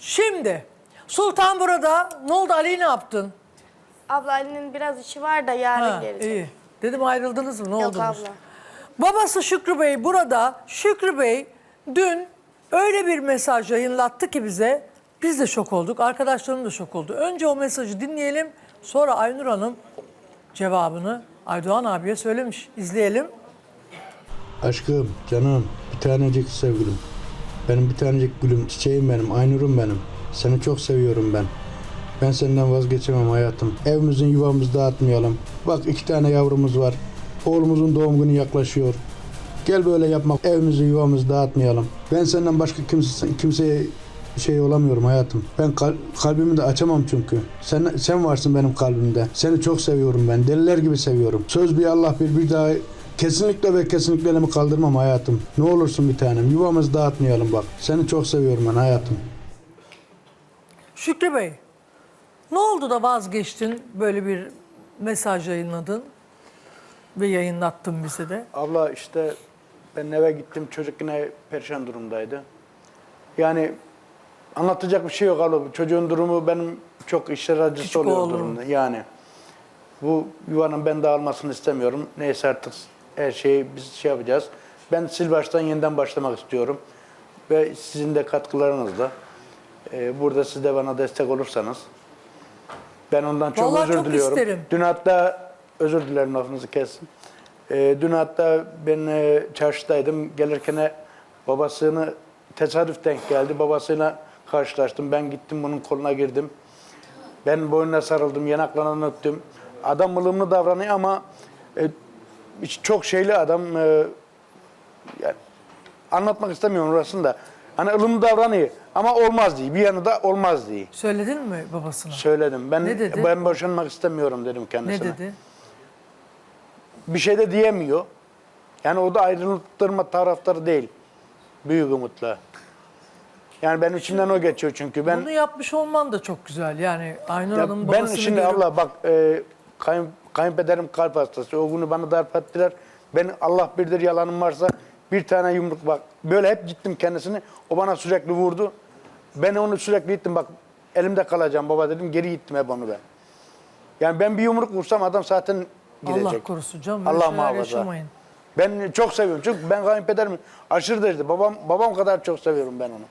Şimdi Sultan burada. Ne oldu Ali ne yaptın? Abla Ali'nin biraz işi var da yarın Ha, gelecek. iyi. Dedim ayrıldınız mı? Ne Yok oldunuz? abla. Babası Şükrü Bey burada. Şükrü Bey dün öyle bir mesaj yayınlattı ki bize. Biz de şok olduk. Arkadaşlarım da şok oldu. Önce o mesajı dinleyelim. Sonra Aynur Hanım cevabını Aydoğan abiye söylemiş. İzleyelim. Aşkım, canım, bir tanecik sevgilim. Benim bir tanecik gülüm, çiçeğim benim, Aynur'um benim. Seni çok seviyorum ben. Ben senden vazgeçemem hayatım. Evimizin yuvamızı dağıtmayalım. Bak iki tane yavrumuz var. Oğlumuzun doğum günü yaklaşıyor. Gel böyle yapmak. Evimizi yuvamızı dağıtmayalım. Ben senden başka kimse, kimseye şey olamıyorum hayatım. Ben kal- kalbimi de açamam çünkü. Sen sen varsın benim kalbimde. Seni çok seviyorum ben. Deliler gibi seviyorum. Söz bir Allah bir bir daha kesinlikle ve kesinlikle elimi kaldırmam hayatım. Ne olursun bir tanem. Yuvamızı dağıtmayalım bak. Seni çok seviyorum ben hayatım. Şükrü Bey, ne oldu da vazgeçtin böyle bir mesaj yayınladın ve yayınlattın bize de? Abla işte ben eve gittim çocuk yine perişan durumdaydı. Yani anlatacak bir şey yok abla. Çocuğun durumu benim çok işler acısı Küçük oluyor oğlum. durumda. Yani bu yuvanın ben dağılmasını istemiyorum. Neyse artık her şeyi biz şey yapacağız. Ben sil baştan yeniden başlamak istiyorum. Ve sizin de katkılarınızla. Ee, burada siz de bana destek olursanız. Ben ondan çok Vallahi özür çok diliyorum. isterim. Dün hatta özür dilerim lafınızı kesin. Ee, dün hatta ben e, çarşıdaydım. Gelirken babasını tesadüf denk geldi. Babasıyla karşılaştım. Ben gittim bunun koluna girdim. Ben boynuna sarıldım, yanaklarından öptüm. Adam ılımlı davranıyor ama e, çok şeyli adam. e, yani anlatmak istemiyorum orasını da. Hani ılımlı davranıyor ama olmaz diye. Bir yanında olmaz diye. Söyledin mi babasına? Söyledim. Ben Ne dedi? ben boşanmak istemiyorum dedim Ne kendisine. dedi? Bir şey de diyemiyor. Yani o da ayrıltırma taraftarı değil. Büyük umutla. Yani benim içimden o geçiyor çünkü. Ben Bunu yapmış olman da çok güzel. Yani Aynur Ya Hanım ben babasını şimdi görüp- abla bak e, kayın, kayınpederim kalp hastası. O günü bana darp ettiler. Ben Allah birdir yalanım varsa bir tane yumruk bak. Böyle hep gittim kendisini. O bana sürekli vurdu. Ben onu sürekli gittim bak elimde kalacağım baba dedim. Geri gittim hep onu ben. Yani ben bir yumruk vursam adam zaten gidecek. Allah korusun canım. Allah muhafaza. Ben çok seviyorum. Çünkü ben kayınpederim aşırı derecede. Babam, babam kadar çok seviyorum ben onu.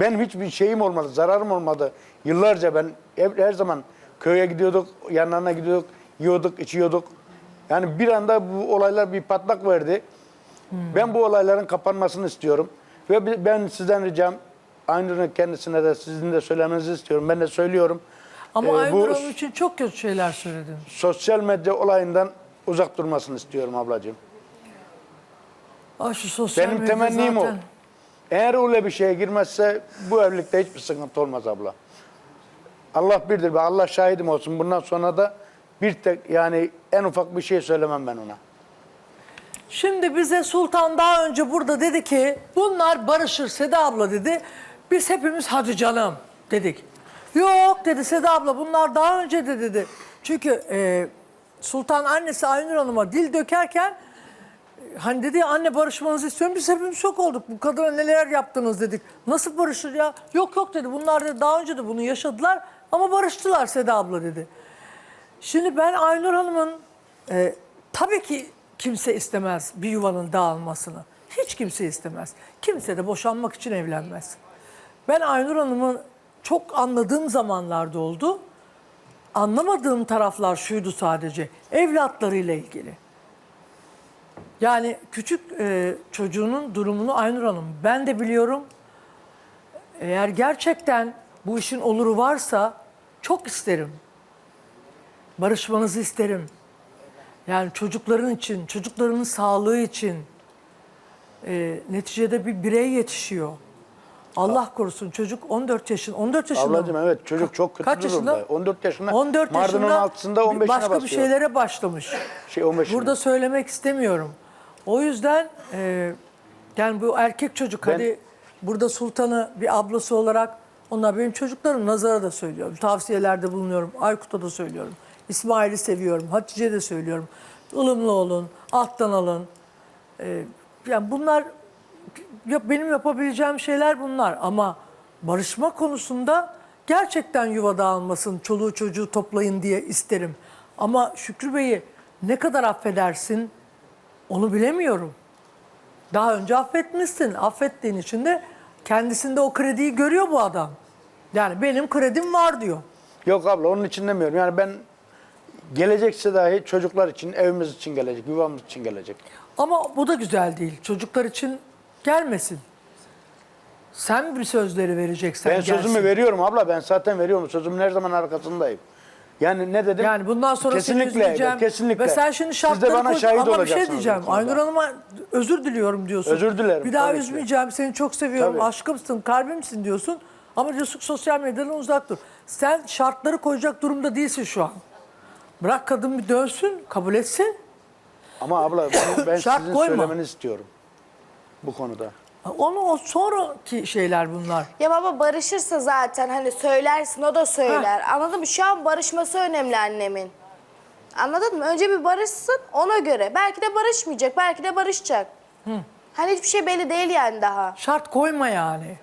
Benim hiçbir şeyim olmadı, zararım olmadı. Yıllarca ben hep, her zaman köye gidiyorduk, yanlarına gidiyorduk, yiyorduk, içiyorduk. Yani bir anda bu olaylar bir patlak verdi. Ben bu olayların kapanmasını istiyorum. Ve ben sizden ricam, Aynur'un kendisine de sizin de söylemenizi istiyorum. Ben de söylüyorum. Ama Ee, Aynur Hanım için çok kötü şeyler söyledin. sosyal medya olayından uzak durmasını istiyorum ablacığım. Ay şu sosyal Benim temennim o. zaten. Eğer öyle bir şeye girmezse bu evlilikte hiçbir sıkıntı olmaz abla. Allah birdir ve Allah şahidim olsun. Bundan sonra da bir tek yani en ufak bir şey söylemem ben ona. Şimdi bize Sultan daha önce burada dedi ki bunlar barışır Seda abla dedi. Biz hepimiz hadi canım dedik. Yok dedi Seda abla bunlar daha önce de dedi. Çünkü e, Sultan annesi Aynur Hanım'a dil dökerken hani dedi ya, anne barışmanızı istiyorum. Biz hepimiz şok olduk. Bu kadına neler yaptınız dedik. Nasıl barışır ya? Yok yok dedi. Bunlar dedi daha önce de bunu yaşadılar ama barıştılar Seda abla dedi. Şimdi ben Aynur Hanım'ın e, tabii ki kimse istemez bir yuvanın dağılmasını. Hiç kimse istemez. Kimse de boşanmak için evlenmez. Ben Aynur Hanım'ın çok anladığım zamanlarda oldu. Anlamadığım taraflar şuydu sadece. Evlatlarıyla ilgili. Yani küçük e, çocuğunun durumunu Aynur Hanım ben de biliyorum. Eğer gerçekten bu işin oluru varsa çok isterim barışmanızı isterim. Yani çocukların için, çocuklarının sağlığı için e, neticede bir birey yetişiyor. Allah korusun çocuk 14 yaşın 14 yaşında. mı? Ablacığım evet çocuk çok kötü Kaç yaşında? durumda. 14 yaşında. 14 Mardin'in yaşında altısında 15'ine başka basıyor. bir şeylere başlamış. Şey 15'ine. Burada söylemek istemiyorum. O yüzden e, yani bu erkek çocuk Ben- hadi burada sultanı bir ablası olarak onlar benim çocuklarım Nazar'a da söylüyorum. Tavsiyelerde bulunuyorum. Aykut'a da söylüyorum. İsmail'i seviyorum. Hatice de söylüyorum. ılımlı olun. Alttan alın. E, yani bunlar ya benim yapabileceğim şeyler bunlar ama barışma konusunda gerçekten yuva dağılmasın, çoluğu çocuğu toplayın diye isterim. Ama Şükrü Bey'i ne kadar affedersin onu bilemiyorum. Daha önce affetmişsin. Affettiğin için de kendisinde o krediyi görüyor bu adam. Yani benim kredim var diyor. Yok abla onun için demiyorum. Yani ben gelecekse dahi çocuklar için, evimiz için gelecek, yuvamız için gelecek. Ama bu da güzel değil. Çocuklar için gelmesin. Sen bir sözleri vereceksen Ben gelsin. sözümü veriyorum abla. Ben zaten veriyorum. Sözümün her zaman arkasındayım. Yani ne dedim? Yani bundan sonra seni kesinlikle, üzmeyeceğim. kesinlikle. Ve sen şimdi Siz şartları de bana koydun şahit ama bir şey diyeceğim. bu konuda. Aynur Hanım'a özür diliyorum diyorsun. Özür dilerim, Bir daha tabii ki. üzmeyeceğim. Seni çok seviyorum. Tabii. Aşkımsın, kalbimsin diyorsun. Ama diyorsun ki sosyal medyadan uzak dur. Sen şartları koyacak durumda değilsin şu an. Bırak kadın bir dönsün, kabul etsin. Ama abla bunu ben Şart sizin koyma. söylemeni istiyorum. Bu konuda. Onu o sonraki şeyler bunlar. Ya baba barışırsa zaten hani söylersin o da söyler. Anladın mı? Şu an barışması önemli annemin. Anladın mı? Önce bir barışsın ona göre. Belki de barışmayacak, belki de barışacak. Hani hiçbir şey belli değil yani daha. Şart koyma yani.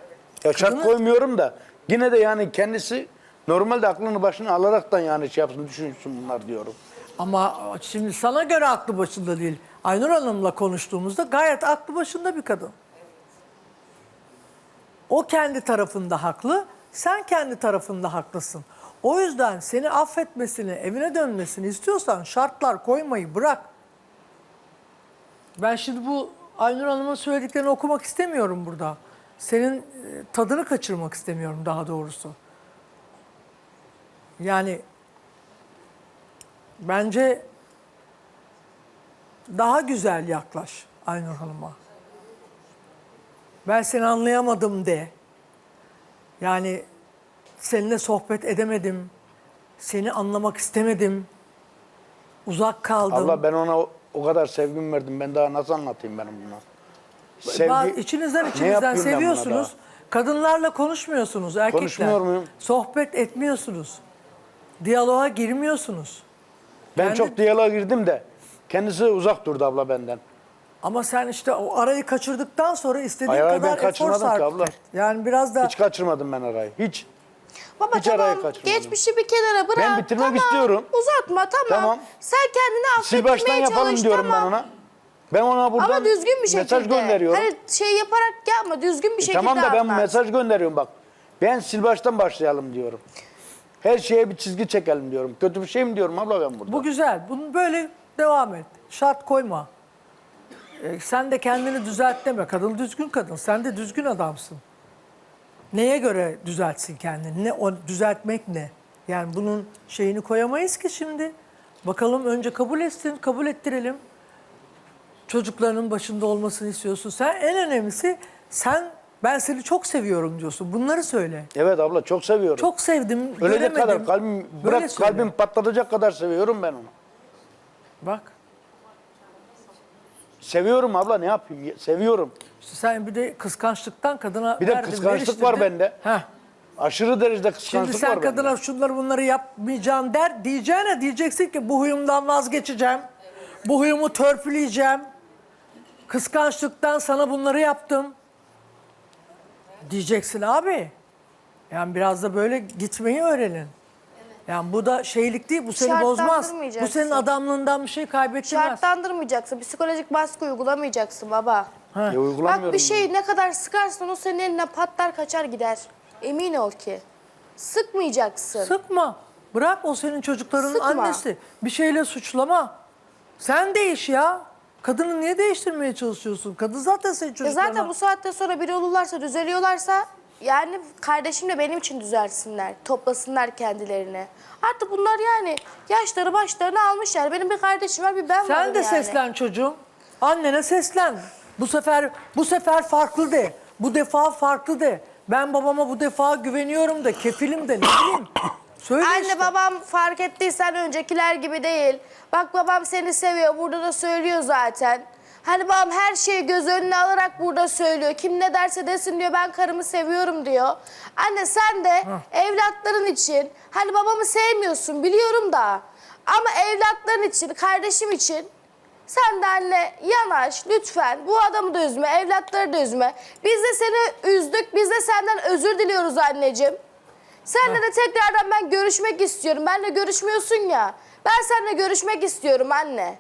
Ya şart koymuyorum da yine de yani kendisi normalde aklını başına alaraktan yani şey yapsın, düşünsün bunlar diyorum. Ama şimdi sana göre aklı başında değil. Aynur Hanım'la konuştuğumuzda gayet aklı başında bir kadın. O kendi tarafında haklı, sen kendi tarafında haklısın. O yüzden seni affetmesini, evine dönmesini istiyorsan şartlar koymayı bırak. Ben şimdi bu Aynur Hanım'ın söylediklerini okumak istemiyorum burada. Senin e, tadını kaçırmak istemiyorum daha doğrusu. Yani bence daha güzel yaklaş Aynur Hanım'a. Ben seni anlayamadım de. Yani seninle sohbet edemedim. Seni anlamak istemedim. Uzak kaldım. Allah ben ona o, o kadar sevgim verdim. Ben daha nasıl anlatayım benim bunu? Ba- içinizden Ne içinizden yapayım ben buna seviyorsunuz. daha? Kadınlarla konuşmuyorsunuz erkekler. Konuşmuyor muyum? Sohbet etmiyorsunuz. Diyaloğa girmiyorsunuz. Ben Kendi- çok diyaloğa girdim de kendisi uzak durdu abla benden. Ama sen işte o arayı kaçırdıktan sonra istediğin Hayır, hayır, ben kadar efor kaçırmadım ki sarf abla. et. Yani biraz da Hiç kaçırmadım ben arayı. Hiç. Baba Hiç tamam kaçırmadım. geçmişi bir kenara bırak. Ben bitirmek tamam. istiyorum. Uzatma tamam. Tamam. Sen kendini Sil affetmeye baştan yapalım çalış diyorum tamam. ben ona. Ben ona buradan Ama düzgün bir şekilde. mesaj gönderiyorum. Hani şey yaparak yapma düzgün bir E şekilde tamam da ben anlat. mesaj gönderiyorum bak. Ben sil baştan başlayalım diyorum. Her şeye bir çizgi çekelim diyorum. Kötü bir şey mi diyorum abla ben burada? bu güzel. Bunu böyle devam et. Şart koyma. Ee, sen de kendini düzelt deme. Kadın düzgün kadın. Sen de düzgün adamsın. Neye göre düzeltsin kendini? Ne o düzeltmek ne? Yani bunun şeyini koyamayız ki şimdi. Bakalım önce kabul etsin, kabul ettirelim. Çocuklarının başında olmasını istiyorsun. Sen en önemlisi sen ben seni çok seviyorum diyorsun. Bunları söyle. Evet abla çok seviyorum. Çok sevdim, Ölecek göremedim. kadar kalbim Böyle bırak söyle. kalbim patlatacak kadar seviyorum ben onu. Bak. Seviyorum abla ne yapayım? Seviyorum. İşte sen bir de kıskançlıktan kadına Bir de verdin, kıskançlık var bende. Heh. Aşırı derecede kıskançlık Şimdi sen var kadına bende. şunları bunları yapmayacaksın der. Diyeceğine diyeceksin ki bu huyumdan vazgeçeceğim. Bu huyumu törpüleyeceğim. Kıskançlıktan sana bunları yaptım. Diyeceksin abi. Yani biraz da böyle gitmeyi öğrenin. Yani bu da şeylik değil, bu seni bozmaz. Bu Şartlandırmayacaksın. senin adamlığından bir şey kaybettirmez. Şartlandırmayacaksın. Psikolojik baskı uygulamayacaksın baba. Ya Bak uygulamıyorum. bir şey ne kadar sıkarsan o senin eline patlar kaçar gider. Emin ol ki. Sıkmayacaksın. Sıkma. Bırak o senin çocukların Sıkma. annesi. Bir şeyle suçlama. Sen değiş ya. Kadını niye değiştirmeye çalışıyorsun? Kadın zaten senin Ya çocuklarına... zaten bu saatte sonra biri olurlarsa, düzeliyorlarsa yani kardeşimle benim için düzelsinler, toplasınlar kendilerini. Artık bunlar yani yaşları başlarını almışlar. Benim bir kardeşim var, bir ben varım Sen de yani. seslen çocuğum. Annene seslen. Bu sefer bu sefer farklı de. Bu defa farklı de. Ben babama bu defa güveniyorum da, kefilim de ne bileyim. Söyle Anne işte. babam fark ettiysen öncekiler gibi değil. Bak babam seni seviyor, burada da söylüyor zaten. Hani babam her şeyi göz önüne alarak burada söylüyor. Kim ne derse desin diyor, ben karımı seviyorum diyor. Anne sen de evlatların için, hani babamı sevmiyorsun biliyorum da. Ama evlatların için, kardeşim için Sen de anne yanaş lütfen. Bu adamı da üzme, evlatları da üzme. Biz de seni üzdük, biz de senden özür diliyoruz anneciğim. Seninle de tekrardan ben görüşmek istiyorum. Benle görüşmüyorsun ya. Ben seninle görüşmek istiyorum anne.